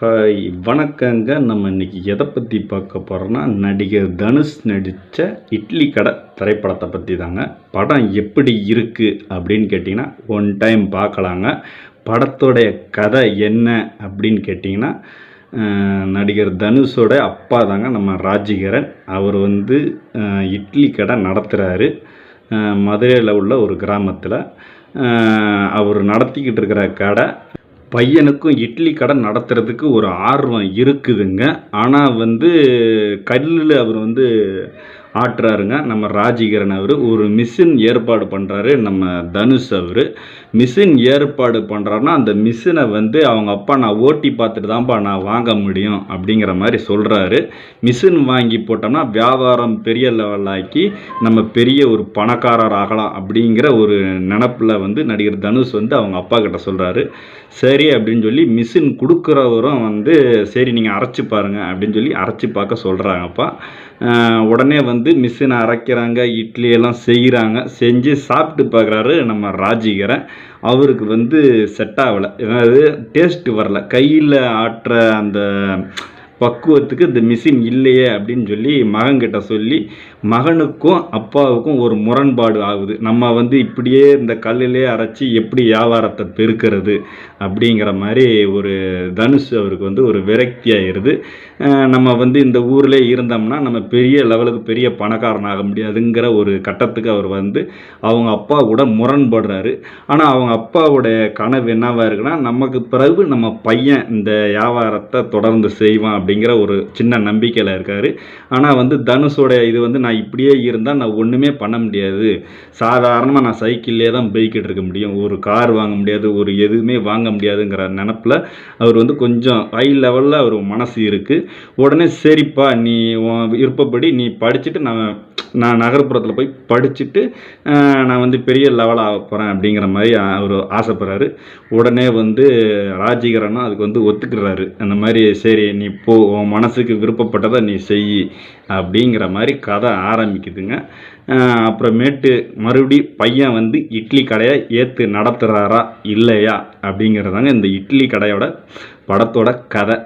Hi வணக்கங்க. நம்ம இன்னைக்கு எதை பற்றி பார்க்க போகிறோன்னா நடிகர் தனுஷ் நடித்த இட்லி கடை திரைப்படத்தை பற்றி தாங்க படம் எப்படி இருக்குது அப்படின்னு கேட்டிங்கன்னா ஒன் டைம் பார்க்கலாங்க. படத்தோடைய கதை என்ன அப்படின்னு கேட்டிங்கன்னா நடிகர் தனுஷோட அப்பா தாங்க நம்ம ராஜிகரன் அவர் வந்து இட்லி கடை நடத்துகிறாரு மதுரையில் உள்ள ஒரு கிராமத்தில். அவர் நடத்திக்கிட்டு இருக்கிற கடை பையனுக்கும் இட்லி கடை நடத்துறதுக்கு ஒரு ஆர்வம் இருக்குதுங்க. ஆனால் வந்து கல்லில் அவர் வந்து ஆட்டுறாருங்க. நம்ம ராஜிகரன் அவர். ஒரு மிஷின் ஏற்பாடு பண்ணுறாரு நம்ம தனுஷ் அவர். மிஷின் ஏற்பாடு பண்ணுறாருன்னா அந்த மிஷினை வந்து அவங்க அப்பா நான் ஓட்டி பார்த்துட்டு தான்ப்பா நான் வாங்க முடியும். அப்படிங்கிற மாதிரி சொல்கிறாரு மிஷின் வாங்கி போட்டோம்னா வியாபாரம் பெரிய லெவலாக்கி நம்ம பெரிய ஒரு பணக்காரர் ஆகலாம் அப்படிங்கிற ஒரு நினப்பில் வந்து நடிகர் தனுஷ் வந்து அவங்க அப்பா கிட்ட சொல்கிறாரு சரி அப்படின்னு சொல்லி மிஷின் கொடுக்குறவரும் வந்து சரி நீங்கள் அரைச்சி பாருங்க. அப்படின்னு சொல்லி அரைச்சி பார்க்க சொல்கிறாங்கப்பா உடனே வந்து மிஷினை அரைக்கிறாங்க இட்லி எல்லாம் செய்கிறாங்க செஞ்சு சாப்பிட்டு பார்க்குறாரு நம்ம ராஜிகரன். அவருக்கு வந்து செட் ஆகலை. ஏதாவது டேஸ்ட் வரல. கையில் ஆட்டுற அந்த பக்குவத்துக்கு இந்த மிஷின் இல்லையே அப்படின்னு சொல்லி மகன்கிட்ட சொல்லி மகனுக்கும் அப்பாவுக்கும் ஒரு முரண்பாடு ஆகுது. நம்ம வந்து இப்படியே இந்த கல்லிலே அரைச்சி எப்படி வியாபாரத்தை பெருக்கிறது அப்படிங்கிற மாதிரி ஒரு தனுஷ் அவருக்கு வந்து ஒரு விரக்தி ஆயிடுது. நம்ம வந்து இந்த ஊரில் இருந்தோம்னா நம்ம பெரிய லெவலுக்கு பெரிய பணக்காரன் ஆக முடியாதுங்கிற ஒரு கட்டத்துக்கு அவர் வந்து அவங்க அப்பா கூட முரண்படுறாரு. ஆனால் அவங்க அப்பாவுடைய கனவு என்னவாக இருக்குன்னா நமக்கு பிறகு நம்ம பையன் இந்த வியாபாரத்தை தொடர்ந்து செய்வான் அப்படிங்கிற ஒரு சின்ன நம்பிக்கையில் இருக்கார். ஆனால் வந்து தனுஷோட இது வந்து நான் இப்படியே இருந்தால் நான் ஒன்றுமே பண்ண முடியாது. சாதாரணமாக நான் சைக்கிள்லேயே தான் போய்கிட்டு இருக்க முடியும். ஒரு கார் வாங்க முடியாது ஒரு எதுவுமே வாங்க முடியாதுங்கிற நினப்பில் அவர் வந்து கொஞ்சம் ஹை லெவலில் அவர் மனசு இருக்குது உடனே சரிப்பா நீ உன் விருப்பப்படி நீ படிச்சுட்டு நான் நான் நகர்ப்புறத்தில் போய் படிச்சுட்டு நான் வந்து பெரிய லெவலாக ஆக போகிறேன் அப்படிங்கிற மாதிரி அவர் ஆசைப்படுறாரு. உடனே வந்து ராஜிகரனும் அதுக்கு வந்து ஒத்துக்கிறாரு. அந்த மாதிரி சரி நீ போ உன் மனசுக்கு விருப்பப்பட்டதை நீ செய் அப்படிங்கிற மாதிரி கதை ஆரம்பிக்குதுங்க. அப்புறமேட்டு மறுபடி பையன் வந்து இட்லி கடையை ஏற்று நடத்துகிறாரா இல்லையா அப்படிங்கிறதாங்க இந்த இட்லி கடையோட படத்தோட கதை.